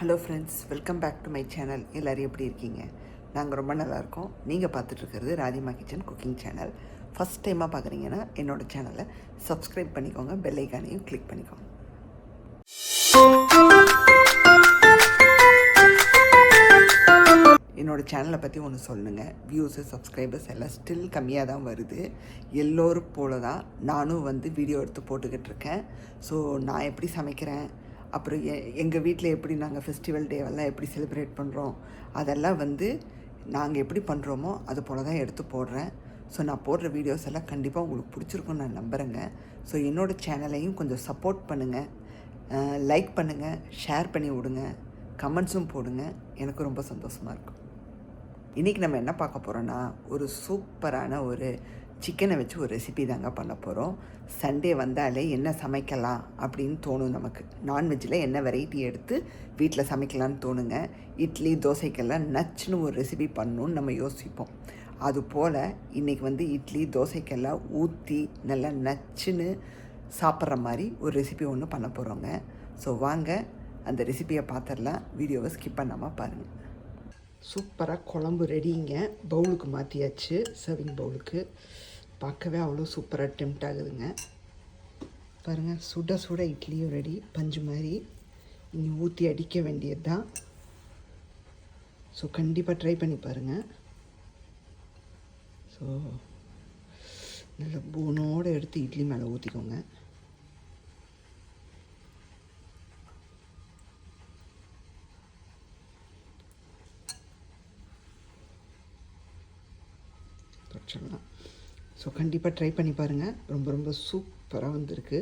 Hello friends welcome back to my channel எல்லோரும் எப்படி இருக்கீங்க? நாங்கள் ரொம்ப நல்லாயிருக்கோம். நீங்கள் பார்த்துட்ருக்கிறது Radhima kitchen cooking channel first டைமாக பார்க்குறீங்கன்னா என்னோட சேனலை சப்ஸ்கிரைப் பண்ணிக்கோங்க பெல் ஐக்கானையும் கிளிக் பண்ணிக்கோங்க. என்னோடய சேனலை பற்றி ஒன்று சொல்லுங்க. வியூஸு சப்ஸ்கிரைபர்ஸ் எல்லாம் ஸ்டில் கம்மியாக தான் வருது. எல்லோரும் போல தான் நானும் வந்து வீடியோ எடுத்து போட்டுக்கிட்டு இருக்கேன். ஸோ நான் எப்படி சமைக்கிறேன்? அப்புறம் எ எங்கள் வீட்டில் எப்படி நாங்கள் ஃபெஸ்டிவல் டேவெல்லாம் எப்படி செலிப்ரேட் பண்ணுறோம் அதெல்லாம் வந்து நாங்கள் எப்படி பண்ணுறோமோ அது போல தான் எடுத்து போடுறேன். ஸோ நான் போடுற வீடியோஸ் எல்லாம் கண்டிப்பாக உங்களுக்கு பிடிச்சிருக்கும்னு நான் நம்புகிறேங்க ஸோ என்னோடய சேனலையும் கொஞ்சம் சப்போர்ட் பண்ணுங்கள் லைக் பண்ணுங்கள் ஷேர் பண்ணி விடுங்க கமெண்ட்ஸும் போடுங்க. எனக்கு ரொம்ப சந்தோஷமாக இருக்கும் இன்றைக்கி நம்ம என்ன பார்க்க போகிறோன்னா ஒரு சூப்பரான ஒரு சிக்கனை வச்சு ஒரு ரெசிபி தாங்க பண்ண போகிறோம் சண்டே வந்தாலே என்ன சமைக்கலாம் அப்படின்னு தோணும் நமக்கு. நான்வெஜ்ஜில் என்ன வெரைட்டி எடுத்து வீட்டில் சமைக்கலான்னு தோணுங்க. இட்லி தோசைக்கெல்லாம் நச்சுன்னு ஒரு ரெசிபி பண்ணணும்னு நம்ம யோசிப்போம். அதுபோல் இன்றைக்கி வந்து இட்லி தோசைக்கெல்லாம் ஊற்றி நல்லா நச்சுன்னு சாப்பிட்ற மாதிரி ஒரு ரெசிபி ஒன்று பண்ண போகிறோங்க ஸோ வாங்க அந்த ரெசிபியை பார்த்துடலாம் வீடியோவை ஸ்கிப் பண்ணாமல் பாருங்கள் சூப்பராக குழம்பு ரெடிங்க பவுலுக்கு மாற்றியாச்சு சர்விங் பவுலுக்கு. பார்க்கவே அவ்வளோ சூப்பராக டெம்ட் ஆகுதுங்க. பாருங்கள் சுட சுட இட்லியும் ரெடி பஞ்சு மாதிரி. இனி ஊற்றி அடிக்க வேண்டியது தான் ஸோ கண்டிப்பாக ட்ரை பண்ணி பாருங்கள் ஸோ நல்ல பூனோடு எடுத்து இட்லி மேலே ஊற்றிக்கோங்க ஸோ கண்டிப்பாக ட்ரை பண்ணி பாருங்கள் ரொம்ப ரொம்ப சூப்பராக வந்திருக்கு.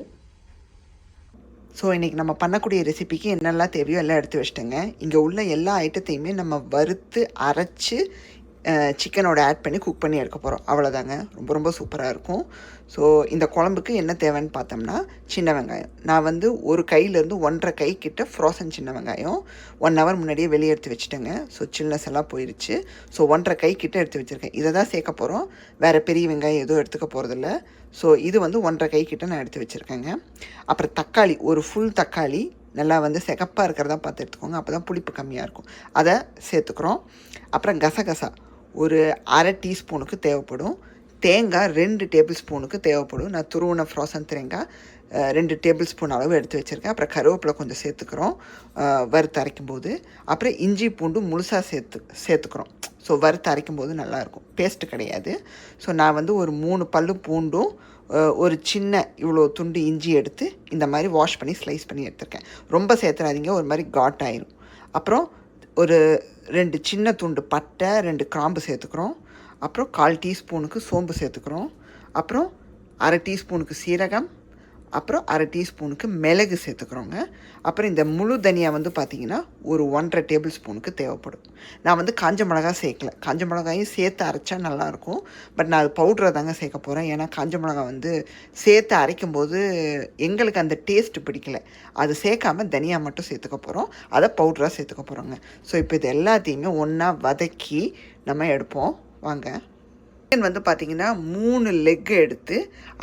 ஸோ இன்றைக்கி நம்ம பண்ணக்கூடிய ரெசிபிக்கு என்னெல்லாம் தேவையோ எல்லாம் எடுத்து வச்சிட்டேங்க. இங்கே உள்ள எல்லா ஐட்டத்தையுமே நம்ம வறுத்து அரைச்சி சிக்கனோட ஆட் பண்ணி குக் பண்ணி எடுக்க போகிறோம் அவ்வளோதாங்க ரொம்ப ரொம்ப சூப்பராக இருக்கும். ஸோ இந்த குழம்புக்கு என்ன தேவைன்னு பார்த்தோம்னா சின்ன வெங்காயம். நான் வந்து ஒரு கையிலேருந்து ஒன்றரை கை கிட்ட ஃப்ரோசன் சின்ன வெங்காயம். ஒன் ஹவர் முன்னாடியே வெளியே எடுத்து வச்சுட்டேங்க. ஸோ சில்னஸ் எல்லாம் போயிடுச்சு ஸோ ஒன்றரை கை கிட்ட எடுத்து வச்சுருக்கேன். இதை தான் சேர்க்க போகிறோம் வேறு பெரிய வெங்காயம் எதுவும் எடுத்துக்க போகிறதில்ல ஸோ இது வந்து ஒன்றரை கை கிட்ட நான் எடுத்து வச்சுருக்கேங்க. அப்புறம் தக்காளி ஒரு ஃபுல் தக்காளி. நல்லா வந்து சிகப்பாக இருக்கிறதா பார்த்து எடுத்துக்கோங்க. அப்போ தான் புளிப்பு கம்மியாக இருக்கும். அதை சேர்த்துக்கிறோம். அப்புறம் கசகசா. ஒரு அரை டீஸ்பூனுக்கு தேவைப்படும். தேங்காய் ரெண்டு டேபிள் ஸ்பூனுக்கு தேவைப்படும். நான் துருவன ஃப்ரோசன் தேங்காய் ரெண்டு டேபிள் ஸ்பூன் அளவு எடுத்து வச்சுருக்கேன். அப்புறம் கருவேப்பிலை கொஞ்சம் சேர்த்துக்கிறோம். வறுத்து அரைக்கும் போது அப்புறம் இஞ்சி பூண்டு முழுசாக சேர்த்து சேர்த்துக்கிறோம். ஸோ வறுத்து அரைக்கும் போது நல்லாயிருக்கும். பேஸ்ட்டு கிடையாது. ஸோ நான் வந்து ஒரு மூணு பல்லு பூண்டும் ஒரு சின்ன இவ்வளோ துண்டு இஞ்சி எடுத்து இந்த மாதிரி வாஷ் பண்ணி ஸ்லைஸ் பண்ணி எடுத்திருக்கேன். ரொம்ப சேர்த்துறாதீங்க. ஒரு மாதிரி காட் ஆயிரும். அப்புறம் ஒரு ரெண்டு சின்ன துண்டு பட்டை ரெண்டு கிராம்பு சேர்த்துக்கிறோம். அப்புறம் கால் டீஸ்பூனுக்கு சோம்பு சேர்த்துக்கிறோம். அப்புறம் அரை டீஸ்பூனுக்கு சீரகம் அப்புறம் அரை டீஸ்பூனுக்கு மிளகு சேர்த்துக்கிறோங்க. அப்புறம் இந்த முழு தனியாக வந்து பார்த்திங்கன்னா ஒரு ஒன்றரை டேபிள் ஸ்பூனுக்கு தேவைப்படும். நான் வந்து காஞ்ச மிளகா சேர்க்கல. காஞ்ச மிளகாயும் சேர்த்து அரைச்சா நல்லாயிருக்கும். பட் நான் அது பவுட்ரை தாங்க சேர்க்க போகிறேன் ஏன்னா காஞ்ச மிளகா வந்து சேர்த்து அரைக்கும் போது எங்களுக்கு அந்த டேஸ்ட்டு பிடிக்கல. அது சேர்க்காம தனியாக மட்டும் சேர்த்துக்க போகிறோம் அதை பவுட்ராக சேர்த்துக்க போகிறோங்க ஸோ இப்போ இது எல்லாத்தையுமே ஒன்றா வதக்கி நம்ம எடுப்போம். வாங்க. சிக்கன் வந்து பார்த்திங்கன்னா மூணு லெக் எடுத்து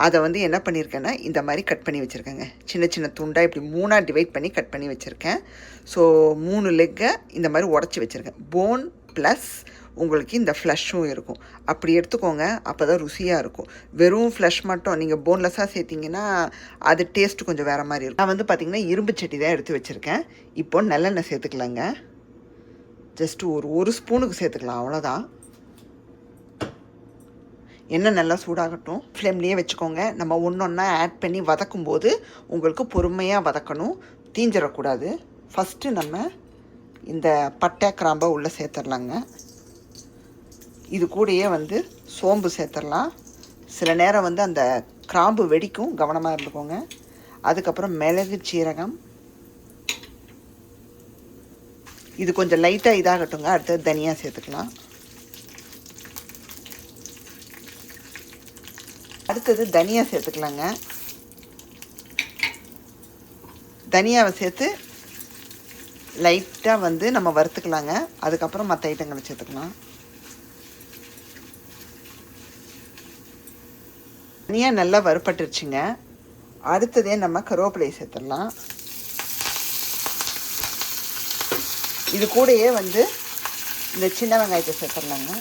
அதை வந்து என்ன பண்ணியிருக்கேன்னா இந்த மாதிரி கட் பண்ணி வச்சுருக்கேங்க. சின்ன சின்ன துண்டாக இப்படி மூணாக டிவைட் பண்ணி கட் பண்ணி வச்சுருக்கேன். ஸோ மூணு லெக்கை இந்த மாதிரி உடச்சி வச்சுருக்கேன். போன் ப்ளஸ் உங்களுக்கு இந்த ஃப்ளஷும் இருக்கும். அப்படி எடுத்துக்கோங்க அப்போ தான் ருசியாக இருக்கும். வெறும் ஃப்ளஷ் மட்டும் நீங்கள் போன்லெஸ்ஸாக சேர்த்திங்கன்னா அது டேஸ்ட்டு கொஞ்சம் வேறு மாதிரி இருக்கும். நான் வந்து பார்த்திங்கன்னா இரும்பு சட்டி தான் எடுத்து வச்சுருக்கேன். இப்போ நல்லெண்ணெய் சேர்த்துக்கலாங்க. ஜஸ்ட்டு ஒரு ஒரு ஸ்பூனுக்கு சேர்த்துக்கலாம் அவ்வளோதான் எண்ணெய் நல்லா சூடாகட்டும். ஃப்ளேம்லேயே வச்சுக்கோங்க. நம்ம ஒன்று ஒன்றா ஆட் பண்ணி வதக்கும் போது உங்களுக்கு பொறுமையாக வதக்கணும். தீஞ்சிடக்கூடாது. ஃபஸ்ட்டு நம்ம இந்த பட்டை கிராம்பை உள்ளே சேர்த்துடலாங்க. இது கூடயே வந்து சோம்பு சேர்த்துடலாம். சில நேரம் வந்து அந்த கிராம்பு வெடிக்கும். கவனமாக இருந்துக்கோங்க. அதுக்கப்புறம் மிளகு சீரகம். இது கொஞ்சம் லைட்டாக இதாகட்டுங்க. அடுத்தது தனியாக சேர்த்துக்கலாம். அடுத்தது தனியா சேர்த்துக்கலாங்க. தனியாவை சேர்த்து லைட்டாக வந்து நம்ம வறுத்துக்கலாங்க. அதுக்கப்புறம் மற்ற ஐட்டங்களை சேர்த்துக்கலாம். தனியாக நல்லா வறுப்பட்டுருச்சுங்க அடுத்ததே நம்ம கருவேப்பிலையை சேர்த்துடலாம். இது கூடயே வந்து இந்த சின்ன வெங்காயத்தை சேர்த்துடலாங்க.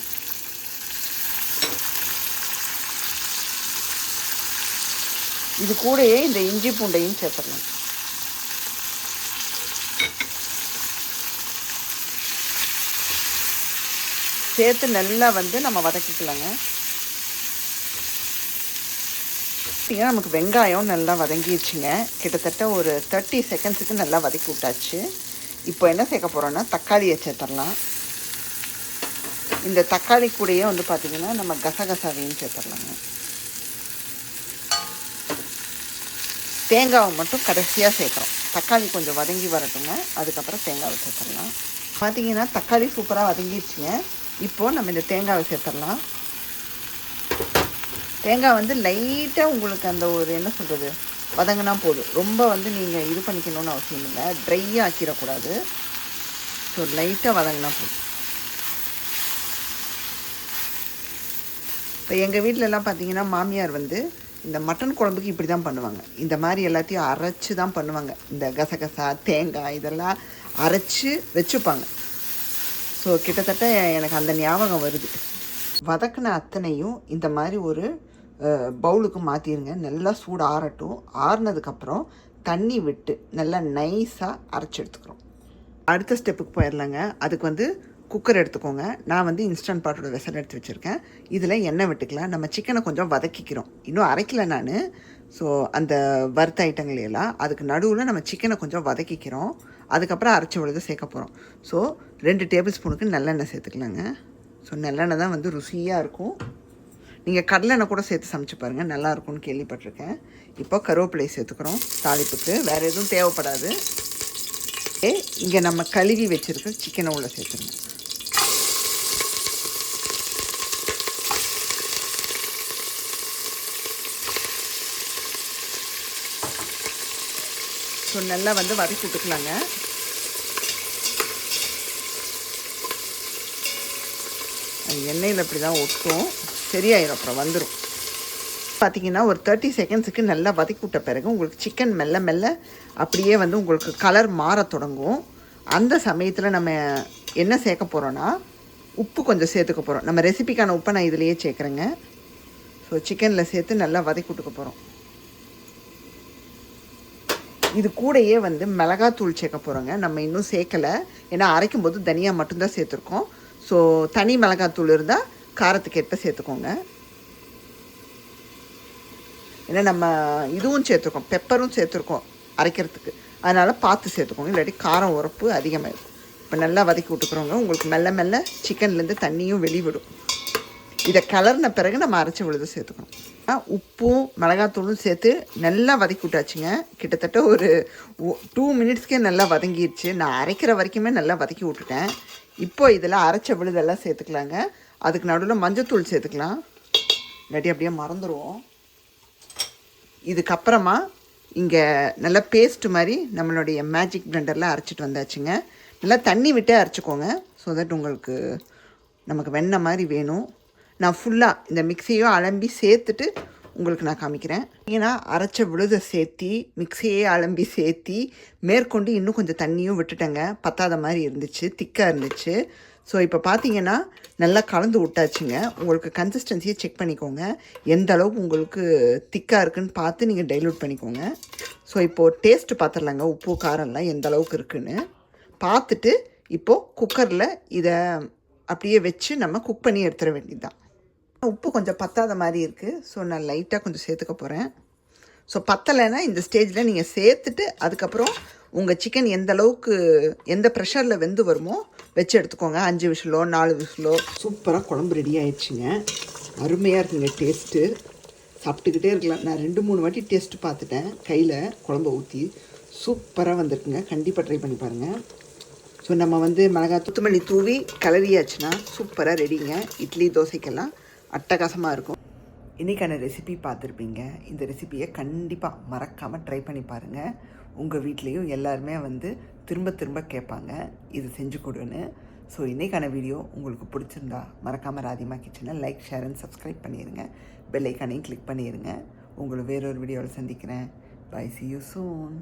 இது கூடயே இந்த இஞ்சி பூண்டையும் சேர்த்துடலாம் சேர்த்து நல்லா வந்து நம்ம வதக்கிக்கலாங்க. பார்த்தீங்கன்னா நமக்கு வெங்காயம் நல்லா வதங்கிடுச்சுங்க. கிட்டத்தட்ட ஒரு தேர்ட்டி செகண்ட்ஸுக்கு நல்லா வதக்கி விட்டாச்சு. இப்போ என்ன சேர்க்க போகிறோன்னா தக்காளியை சேர்த்துடலாம். இந்த தக்காளி கூடயே வந்து பார்த்திங்கன்னா நம்ம கசகசாவையும் சேர்த்துடலாங்க. தேங்காவை மட்டும் கடைசியாக சேர்க்குறோம் தக்காளி கொஞ்சம் வதங்கி வரட்டுங்க. அதுக்கப்புறம் தேங்காவை சேர்த்துடலாம். பார்த்தீங்கன்னா தக்காளி சூப்பராக வதங்கிடுச்சுங்க இப்போது நம்ம இந்த தேங்காவை சேர்த்துடலாம். தேங்காய் வந்து லைட்டாக உங்களுக்கு அந்த ஒரு என்ன சொல்கிறது வதங்கினா போதும். ரொம்ப வந்து நீங்கள் இது பண்ணிக்கணும்னு அவசியம் இல்லை. ட்ரை ஆக்கிடக்கூடாது. ஸோ லைட்டாக வதங்கினா போதும். இப்போ எங்கள் வீட்டிலலாம் பார்த்தீங்கன்னா மாமியார் வந்து இந்த மட்டன் குழம்புக்கு இப்படி தான் பண்ணுவாங்க. இந்த மாதிரி எல்லாத்தையும் அரைச்சி தான் பண்ணுவாங்க. இந்த கசகசா தேங்காய் இதெல்லாம் அரைச்சி வச்சுப்பாங்க. ஸோ கிட்டத்தட்ட எனக்கு அந்த ஞாபகம் வருது. வதக்கின அத்தனையும் இந்த மாதிரி ஒரு பவுலுக்கு மாற்றிடுங்க நல்லா சூடு ஆறட்டும். ஆறுனதுக்கப்புறம் தண்ணி விட்டு நல்லா நைஸாக அரைச்சி எடுத்துக்கிறோம். அடுத்த ஸ்டெப்புக்கு போயிடலாங்க அதுக்கு வந்து குக்கர் எடுத்துக்கோங்க. நான் வந்து இன்ஸ்டன்ட் பாட்டோட வெசல் எடுத்து வச்சுருக்கேன். இதில் எண்ணெய் விட்டுக்கலாம். நம்ம சிக்கனை கொஞ்சம் வதக்கிக்கிறோம். இன்னும் அரைக்கல நான். ஸோ அந்த வறுத்த ஐட்டங்கள் எல்லாம் அதுக்கு நடுவில் நம்ம சிக்கனை கொஞ்சம் வதக்கிக்கிறோம். அதுக்கப்புறம் அரைச்சி விழுது சேர்க்க போகிறோம் ஸோ ரெண்டு டேபிள் ஸ்பூனுக்கு நல்லெண்ணெய் சேர்த்துக்கலாங்க. ஸோ நல்லெண்ணெய் தான் வந்து ருசியாக இருக்கும். நீங்கள் கடலெண்ணெய் கூட சேர்த்து சமைச்சு பாருங்கள் நல்லாயிருக்கும்னு கேள்விப்பட்டிருக்கேன். இப்போ கருவேப்பிலை சேர்த்துக்கிறோம். தாளிப்புக்கு. வேறு எதுவும் தேவைப்படாது. ஏ இங்கே நம்ம கழுவி வச்சுருக்க சிக்கனை உள்ள சேர்த்துருங்க. ஸோ நல்லா வந்து வதக்கி விட்டுக்கலாங்க. எண்ணெயில் அப்படி தான் ஒட்டும். சரியாயிடும் அப்புறம் வந்துடும் பார்த்தீங்கன்னா ஒரு தேர்ட்டி செகண்ட்ஸுக்கு நல்லா வதக்கி விட்ட பிறகு உங்களுக்கு சிக்கன் மெல்ல மெல்ல அப்படியே வந்து உங்களுக்கு கலர் மாற தொடங்கும். அந்த சமயத்தில் நம்ம என்ன சேர்க்க போகிறோன்னா உப்பு கொஞ்சம் சேர்த்துக்க போகிறோம் நம்ம ரெசிபிக்கான உப்பை நான் இதிலையே சேர்க்குறேங்க. ஸோ சிக்கனில் சேர்த்து நல்லா வதக்கி விட்டுக்க போகிறோம் இது கூடயே வந்து மிளகாத்தூள் சேர்க்க போகிறோங்க நம்ம இன்னும் சேர்க்கலை. ஏன்னா அரைக்கும் போது தனியாக மட்டும்தான் சேர்த்துருக்கோம். ஸோ தனி மிளகாத்தூள் இருந்தால் காரத்துக்கு ஏற்ப சேர்த்துக்கோங்க. ஏன்னா நம்ம இதுவும் சேர்த்துருக்கோம். பெப்பரும் சேர்த்துருக்கோம் அரைக்கிறதுக்கு. அதனால் பார்த்து சேர்த்துக்கோங்க. இல்லாட்டி காரம் உரப்பு அதிகமாகிடும் இப்போ நல்லா வதக்கி விட்டுக்கிறோங்க. உங்களுக்கு மெல்ல மெல்ல சிக்கன்லேருந்து தண்ணியும் வெளிவிடும். இதை கலர்ன பிறகு நம்ம அரைச்சி விழுது சேர்த்துக்கணும். உப்பும் மிளகாத்தூளும் சேர்த்து நல்லா வதக்கி விட்டாச்சுங்க கிட்டத்தட்ட ஒரு டூ மினிட்ஸ்க்கே நல்லா வதங்கிடுச்சு நான் அரைக்கிற வரைக்குமே நல்லா வதக்கி விட்டுட்டேன். இப்போ இதில் அரைச்ச விழுதெல்லாம் சேர்த்துக்கலாங்க. அதுக்கு நடுவில் மஞ்சத்தூள் சேர்த்துக்கலாம். இல்லாட்டி அப்படியே மறந்துடுவோம் இதுக்கப்புறமா இங்கே நல்லா பேஸ்ட் மாதிரி நம்மளுடைய மேஜிக் பிளெண்டரில் அரைச்சிட்டு வந்தாச்சுங்க. நல்லா தண்ணி விட்டே அரைச்சிக்கோங்க. ஸோ தட் உங்களுக்கு நமக்கு வெண்ணெய் மாதிரி வேணும். நான் ஃபுல்லாக இந்த மிக்சியும் அலம்பி சேர்த்துட்டு உங்களுக்கு நான் காமிக்கிறேன். ஏன்னா அரைச்ச விழுதை சேர்த்தி மிக்சியே அலம்பி சேர்த்தி மேற்கொண்டு இன்னும் கொஞ்சம் தண்ணியும் விட்டுட்டேங்க. பத்தாத மாதிரி இருந்துச்சு திக்காக இருந்துச்சு. ஸோ இப்போ பார்த்தீங்கன்னா நல்லா கலந்து விட்டாச்சுங்க. உங்களுக்கு கன்சிஸ்டன்சியை செக் பண்ணிக்கோங்க. எந்த அளவுக்கு உங்களுக்கு திக்காக இருக்குன்னு பார்த்து நீங்கள் டைல்யூட் பண்ணிக்கோங்க. ஸோ இப்போது டேஸ்ட்டு பார்த்துடலாங்க உப்பு காரம்லாம் எந்த அளவுக்கு இருக்குன்னு. பார்த்துட்டு இப்போது குக்கரில் இதை அப்படியே வச்சு நம்ம குக் பண்ணி எடுத்துட வேண்டியதுதான். உப்பு கொஞ்சம் பத்தாத மாதிரி இருக்குது ஸோ நான் லைட்டாக கொஞ்சம் சேர்த்துக்க போகிறேன் ஸோ பத்தலைன்னா இந்த ஸ்டேஜில் நீங்கள் சேர்த்துட்டு அதுக்கப்புறம் உங்கள் சிக்கன் எந்த அளவுக்கு எந்த ப்ரெஷரில் வெந்து வருமோ வச்சு எடுத்துக்கோங்க. அஞ்சு விசிலோ நாலு விசிலோ. சூப்பராக குழம்பு ரெடி ஆயிடுச்சுங்க. அருமையாக இருக்குங்க டேஸ்ட்டு சாப்பிட்டுக்கிட்டே இருக்கலாம். நான் ரெண்டு மூணு வாட்டி டேஸ்ட்டு பார்த்துட்டேன். கையில் குழம்பு ஊற்றி சூப்பராக வந்திருக்குங்க. கண்டிப்பாக ட்ரை பண்ணி பாருங்கள் ஸோ நம்ம வந்து மிளகாய் துத்துமல்லி தூவி கலரியாச்சுன்னா சூப்பராக ரெடிங்க இட்லி தோசைக்கெல்லாம் அட்டகாசமாக இருக்கும். இன்றைக்கான ரெசிபி பார்த்துருப்பீங்க. இந்த ரெசிபியை கண்டிப்பாக மறக்காமல் ட்ரை பண்ணி பாருங்கள் உங்கள் வீட்லேயும் எல்லாருமே வந்து திரும்ப திரும்ப கேட்பாங்க. இது செஞ்சு கொடுன்னு. ஸோ இன்றைக்கான வீடியோ உங்களுக்கு பிடிச்சிருந்தா மறக்காமல் ராதிமா கிச்சனை லைக் ஷேர் அண்ட் சப்ஸ்கிரைப் பண்ணிடுங்க பெல்லைக்கானையும் கிளிக் பண்ணிடுங்க உங்களை வேறொரு வீடியோவில் சந்திக்கிறேன். By C you soon